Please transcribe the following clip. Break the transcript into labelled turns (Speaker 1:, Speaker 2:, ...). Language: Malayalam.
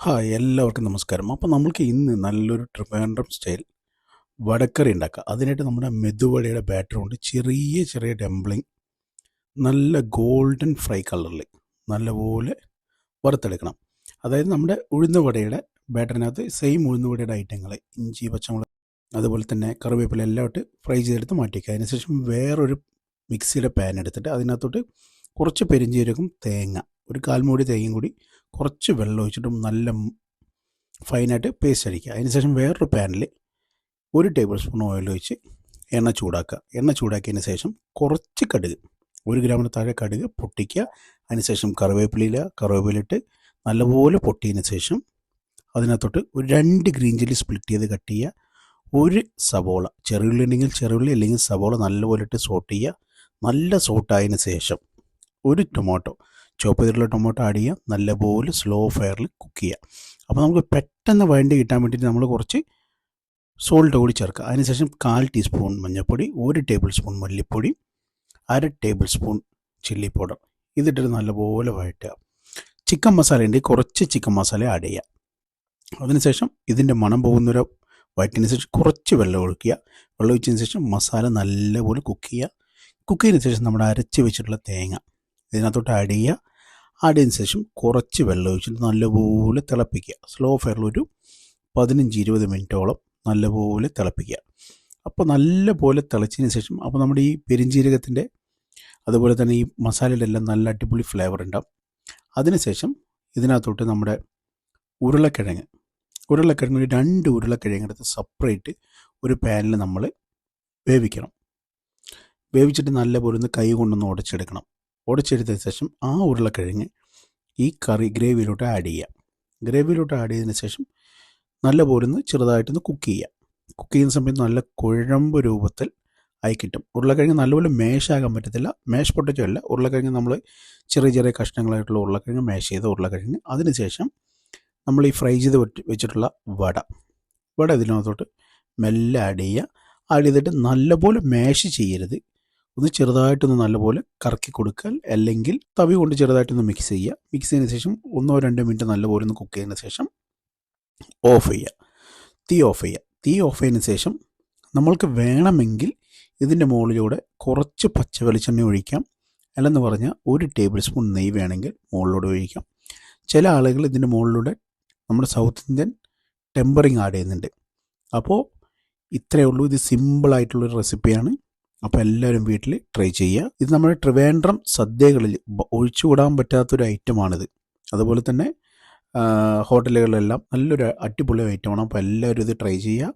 Speaker 1: ഹായ് എല്ലാവർക്കും നമസ്കാരം. അപ്പോൾ നമ്മൾക്ക് ഇന്ന് നല്ലൊരു ട്രിവാൻഡ്രം സ്റ്റൈൽ വടക്കറി ഉണ്ടാക്കുക അതിനായിട്ട് നമ്മുടെ മെതുവടയുടെ ബാറ്റർ കൊണ്ട് ചെറിയ ചെറിയ ഡംപ്ലിങ് നല്ല ഗോൾഡൻ ഫ്രൈ കളറിൽ നല്ലപോലെ വറുത്തെടുക്കണം. അതായത് നമ്മുടെ ഉഴുന്നുവടയുടെ ബാറ്ററിനകത്ത് സെയിം ഉഴുന്നുവടയുടെ ഐറ്റങ്ങൾ ഇഞ്ചി പച്ചമുളക് അതുപോലെ തന്നെ കറിവേപ്പില എല്ലാം ഇട്ട് ഫ്രൈ ചെയ്തെടുത്ത് മാറ്റിക്കുക അതിനുശേഷം വേറൊരു മിക്സിയുടെ പാൻ എടുത്തിട്ട് അതിനകത്തോട്ട് കുറച്ച് പെരിഞ്ചീരകം തേങ്ങ ഒരു കാൽമൂടി തേങ്ങയും കൂടി കുറച്ച് വെള്ളം ഒഴിച്ചിട്ടും നല്ല ഫൈനായിട്ട് പേസ്റ്റ് അടിക്കുക. അതിനുശേഷം വേറൊരു പാനിൽ ഒരു ടേബിൾ സ്പൂൺ ഓയിൽ ഒഴിച്ച് എണ്ണ ചൂടാക്കുക. എണ്ണ ചൂടാക്കിയതിന് ശേഷം കുറച്ച് കടുക് ഒരു ഗ്രാമിന് താഴെ കടുക് പൊട്ടിക്കുക. അതിനുശേഷം കറിവേപ്പിലയില കറിവേപ്പിലിട്ട് നല്ലപോലെ പൊട്ടിയതിന് ശേഷം അതിനകത്തോട്ട് ഒരു രണ്ട് ഗ്രീൻ ചില്ലി സ്പ്ലിറ്റ് ചെയ്ത് കട്ട് ചെയ്യുക. ഒരു സവോള ചെറുള്ളി ഉണ്ടെങ്കിൽ ചെറുള്ളി അല്ലെങ്കിൽ സവോള നല്ലപോലെ ഇട്ട് സോട്ട് ചെയ്യുക. നല്ല സോട്ടായതിന് ശേഷം ഒരു ടൊമാറ്റോ ചോപ്പ് ചെയ്തിട്ടുള്ള ടൊമാറ്റോ ആഡ് ചെയ്യുക നല്ലപോലെ സ്ലോ ഫയറിൽ കുക്ക് ചെയ്യുക അപ്പോൾ നമുക്ക് പെട്ടെന്ന് വഴണ്ടി കിട്ടാൻ വേണ്ടിയിട്ട് നമ്മൾ കുറച്ച് സോൾട്ട് കൂടി ചേർക്കുക. അതിനുശേഷം കാൽ ടീസ്പൂൺ മഞ്ഞൾപ്പൊടി ഒരു ടേബിൾ സ്പൂൺ മല്ലിപ്പൊടി അര ടേബിൾ സ്പൂൺ ചില്ലി പൗഡർ ഇതിട്ടിട്ട് നല്ലപോലെ വഴറ്റുക. ചിക്കൻ മസാല ഉണ്ട് കുറച്ച് ചിക്കൻ മസാല ആഡ് ചെയ്യുക അതിനുശേഷം ഇതിന്റെ മണം പോകുന്നൊരു വഴറ്റിന് ശേഷം കുറച്ച് വെള്ളം ഒഴിക്കുക. വെള്ളം ഒഴിച്ചതിന് ശേഷം മസാല നല്ലപോലെ കുക്ക് ചെയ്യുക. കുക്ക് ചെയ്തതിന് ശേഷം നമ്മുടെ അരച്ച് വെച്ചിട്ടുള്ള തേങ്ങ. ഇതിനകത്തോട്ട് ആഡ് ചെയ്യുക. ആഡ് ചെയ്തതിന് ശേഷം കുറച്ച് വെള്ളം ഒഴിച്ചിട്ട് നല്ലപോലെ തിളപ്പിക്കുക. സ്ലോ ഫയറിൽ ഒരു പതിനഞ്ച് ഇരുപത് മിനിറ്റോളം നല്ലപോലെ തിളപ്പിക്കുക. അപ്പോൾ നല്ലപോലെ തിളച്ചതിന് ശേഷം അപ്പോൾ നമ്മുടെ ഈ പെരിഞ്ജീരകത്തിന്റെ അതുപോലെ തന്നെ ഈ മസാലയുടെ എല്ലാം നല്ല അടിപൊളി ഫ്ലേവർ ഉണ്ടാവും. അതിനുശേഷം ഇതിനകത്തോട്ട് നമ്മുടെ ഉരുളക്കിഴങ്ങ്. ഉരുളക്കിഴങ്ങ് ഒരു രണ്ട് ഉരുളക്കിഴങ്ങ് എടുത്ത് സെപ്പറേറ്റ് ഒരു പാനിൽ നമ്മൾ വേവിക്കണം. വേവിച്ചിട്ട് നല്ലപോലെ ഒന്ന് കൈ കൊണ്ടൊന്ന് ഉടച്ചെടുക്കണം. ഉടച്ചെടുത്തതിന് ശേഷം ആ ഉരുളക്കിഴങ്ങ് ഈ കറി ഗ്രേവിയിലോട്ട് ആഡ് ചെയ്യുക. ഗ്രേവിയിലോട്ട് ആഡ് ചെയ്തതിന് ശേഷം നല്ലപോലെ ഒന്ന് ചെറുതായിട്ടൊന്ന് കുക്ക് ചെയ്യുക. കുക്ക് ചെയ്യുന്ന സമയത്ത് നല്ല കുഴമ്പ് രൂപത്തിൽ ആയി കിട്ടും. ഉരുളക്കിഴങ്ങ് നല്ലപോലെ മേശാകാൻ പറ്റത്തില്ല. മേശ് പൊട്ടറ്റോ അല്ല. ഉരുളക്കിഴങ്ങ് നമ്മൾ ചെറിയ ചെറിയ കഷ്ണങ്ങളായിട്ടുള്ള ഉരുളക്കിഴങ്ങ് മേഷ് ചെയ്ത ഉരുളക്കിഴങ്ങ്. അതിനുശേഷം നമ്മൾ ഈ ഫ്രൈ ചെയ്ത് വെച്ച് വെച്ചിട്ടുള്ള വട. വട ഇതിനകത്തോട്ട് മെല്ലെ ആഡ് ചെയ്യുക. ആഡ് ചെയ്തിട്ട് നല്ലപോലെ മേഷ് ചെയ്യരുത്. ഒന്ന് ചെറുതായിട്ടൊന്ന് നല്ലപോലെ കറക്കി കൊടുക്കുക അല്ലെങ്കിൽ തവി കൊണ്ട് ചെറുതായിട്ടൊന്ന് മിക്സ് ചെയ്യുക. മിക്സ് ചെയ്തതിന് ശേഷം ഒന്നോ രണ്ടോ മിനിറ്റ് നല്ലപോലെ ഒന്ന് കുക്ക് ചെയ്തതിന് ശേഷം ഓഫ് ചെയ്യുക. തീ ഓഫ് ചെയ്യുക. തീ ഓഫ് ചെയ്തതിന് ശേഷം നമ്മൾക്ക് വേണമെങ്കിൽ ഇതിന്റെ മുകളിലൂടെ കുറച്ച് പച്ച വെളിച്ചെണ്ണ ഒഴിക്കാം. അല്ലെന്ന് പറഞ്ഞാൽ ഒരു ടേബിൾ സ്പൂൺ നെയ്യ് വേണമെങ്കിൽ മുകളിലൂടെ ഒഴിക്കാം. ചില ആളുകൾ ഇതിന്റെ മുകളിലൂടെ നമ്മുടെ സൗത്ത് ഇന്ത്യൻ ടെമ്പറിങ് ആഡ് ചെയ്യുന്നുണ്ട്. അപ്പോൾ ഇത്രയേ ഉള്ളൂ. ഇത് സിമ്പിളായിട്ടുള്ളൊരു റെസിപ്പിയാണ് അപ്പോൾ എല്ലാവരും വീട്ടിൽ ട്രൈ ചെയ്യുക. ഇത് നമ്മുടെ ട്രിവേണ്ട്രം സദ്യകളിൽ ഒഴിച്ചുകൂടാൻ പറ്റാത്തൊരു ഐറ്റമാണിത് അതുപോലെ തന്നെ ഹോട്ടലുകളിലെല്ലാം നല്ലൊരു അടിപൊളി ഐറ്റമാണ് അപ്പോൾ എല്ലാവരും ഇത് ട്രൈ ചെയ്യുക.